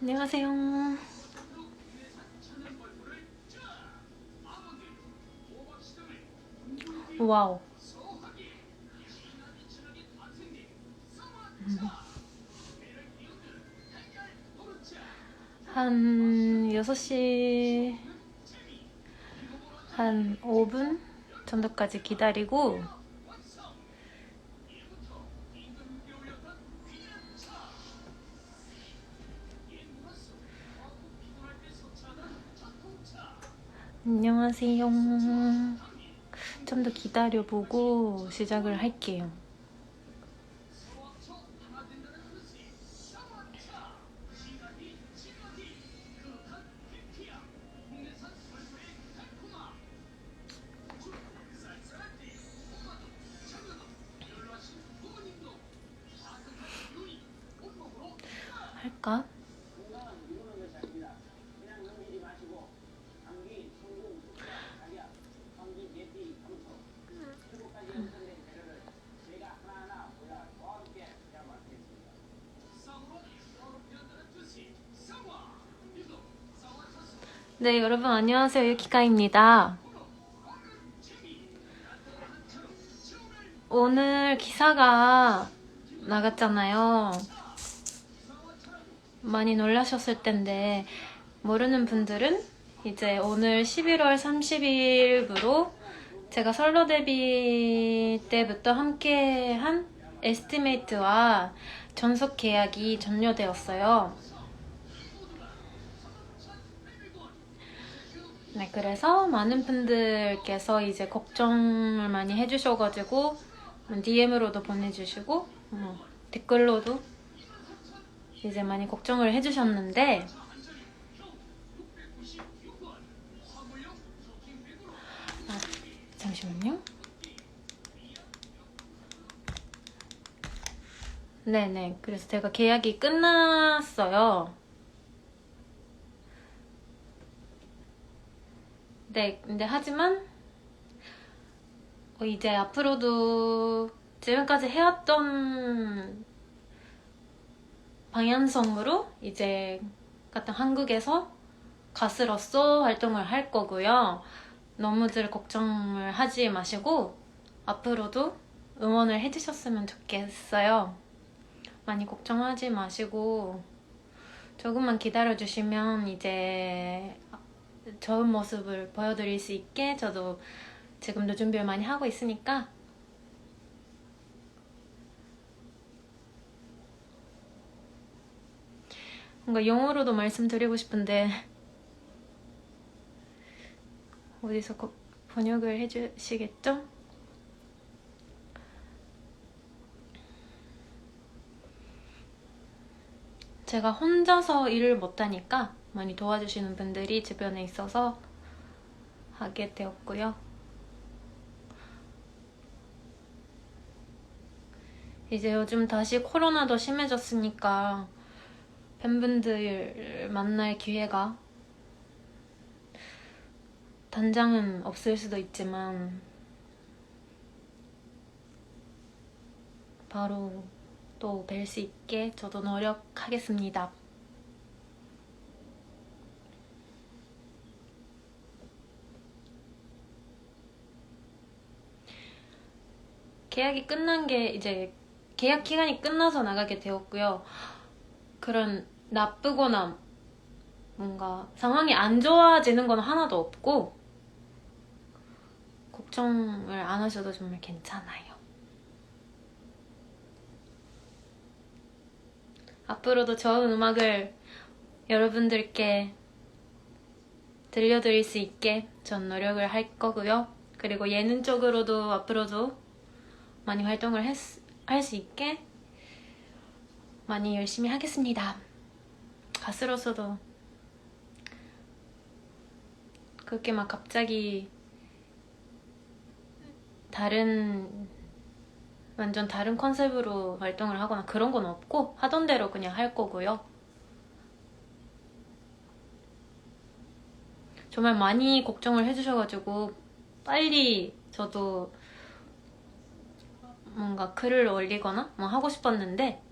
안녕하세요. 와우. 음. 한 6시 한 5분 정도까지 기다리고 안녕하세요. 좀 더 기다려보고 시작을 할게요. 할까? 네, 여러분 안녕하세요. 유키카입니다. 오늘 기사가 나갔잖아요. 많이 놀라셨을 텐데 모르는 분들은 이제 오늘 11월 30일부로 제가 솔로 데뷔 때부터 함께한 에스티메이트와 전속 계약이 종료되었어요. 네, 그래서 많은 분들께서 이제 걱정을 많이 해주셔가지고 DM으로도 보내주시고 뭐 댓글로도 이제 많이 걱정을 해주셨는데 아, 잠시만요. 네네. 그래서 제가 계약이 끝났어요. 네, 근데 하지만 어, 이제 앞으로도 지금까지 해왔던 방향성으로 이제 같은 한국에서 가수로서 활동을 할 거고요. 너무들 걱정을 하지 마시고 앞으로도 응원을 해주셨으면 좋겠어요. 많이 걱정하지 마시고 조금만 기다려주시면 이제 좋은 모습을 보여드릴 수 있게 저도 지금도 준비를 많이 하고 있으니까 뭔가 영어로도 말씀드리고 싶은데 어디서 거- 번역을 해주시겠죠? 제가 혼자서 일을 못하니까 많이 도와주시는 분들이 주변에 있어서 하게 되었고요. 이제 요즘 다시 코로나도 심해졌으니까 팬분들 만날 기회가 단장은 없을 수도 있지만 바로 또 뵐 수 있게 저도 노력하겠습니다. 계약이 끝난 게 이제 계약 기간이 끝나서 나가게 되었고요. 그런 나쁘거나 뭔가 상황이 안 좋아지는 건 하나도 없고 걱정을 안 하셔도 정말 괜찮아요. 앞으로도 좋은 음악을 여러분들께 들려드릴 수 있게 전 노력을 할 거고요. 그리고 예능 쪽으로도 앞으로도 많이 활동을 할 수 있게 많이 열심히 하겠습니다. 가수로서도 그렇게 막 갑자기 다른 완전 다른 컨셉으로 활동을 하거나 그런 건 없고 하던 대로 그냥 할 거고요. 정말 많이 걱정을 해주셔가지고 빨리 저도 뭔가 글을 올리거나 뭐 하고 싶었는데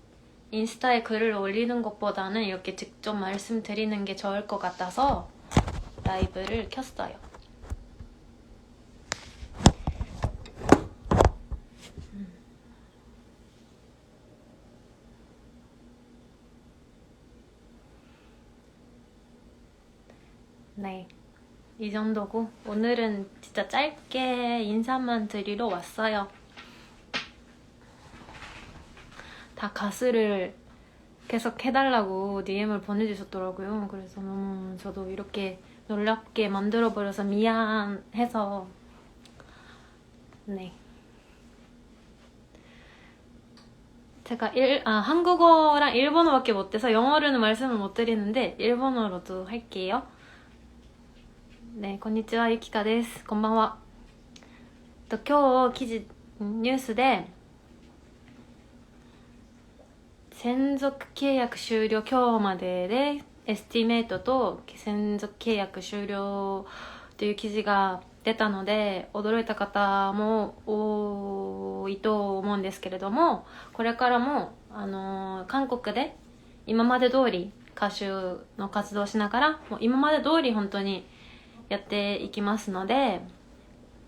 인스타에 글을 올리는 것보다는 이렇게 직접 말씀드리는 게 좋을 것 같아서 라이브를 켰어요. 네. 이 정도고 오늘은 진짜 짧게 인사만 드리러 왔어요. 다 가수를 계속 해달라고 DM을 보내주셨더라고요. 그래서 너무 저도 이렇게 놀랍게 만들어버려서 미안해서 네. 제가 일, 아, 한국어랑 일본어밖에 못해서 영어로는 말씀을 못 드리는데 일본어로도 할게요. ねこんにちはゆきかです。こんばんは。と今日記事ニュースで専属契約終了今日まででエスティメイトと専属契約終了という記事が出たので驚いた方も多いと思うんですけれどもこれからもあの韓国で今まで通り歌手の活動をしながらもう今まで通り本当にやっていきますので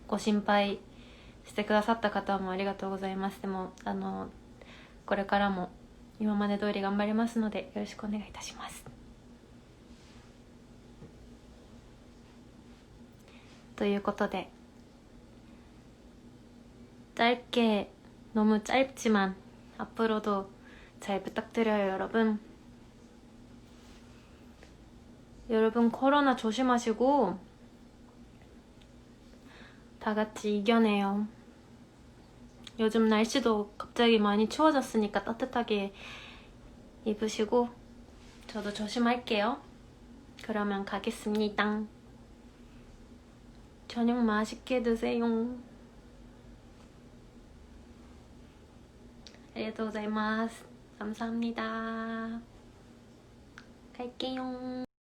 ご心配してくださった方もありがとうございますでもあのこれからも今まで通り頑張りますのでよろしくお願いいたしますということで짧게너무짧지만앞으로도잘부탁드려요여러분 여러분 코로나 조심하시고 다 같이 이겨내요. 요즘 날씨도 갑자기 많이 추워졌으니까 따뜻하게 입으시고 저도 조심할게요. 그러면 가겠습니다. 저녁 맛있게 드세요. 감사합니다. 갈게요.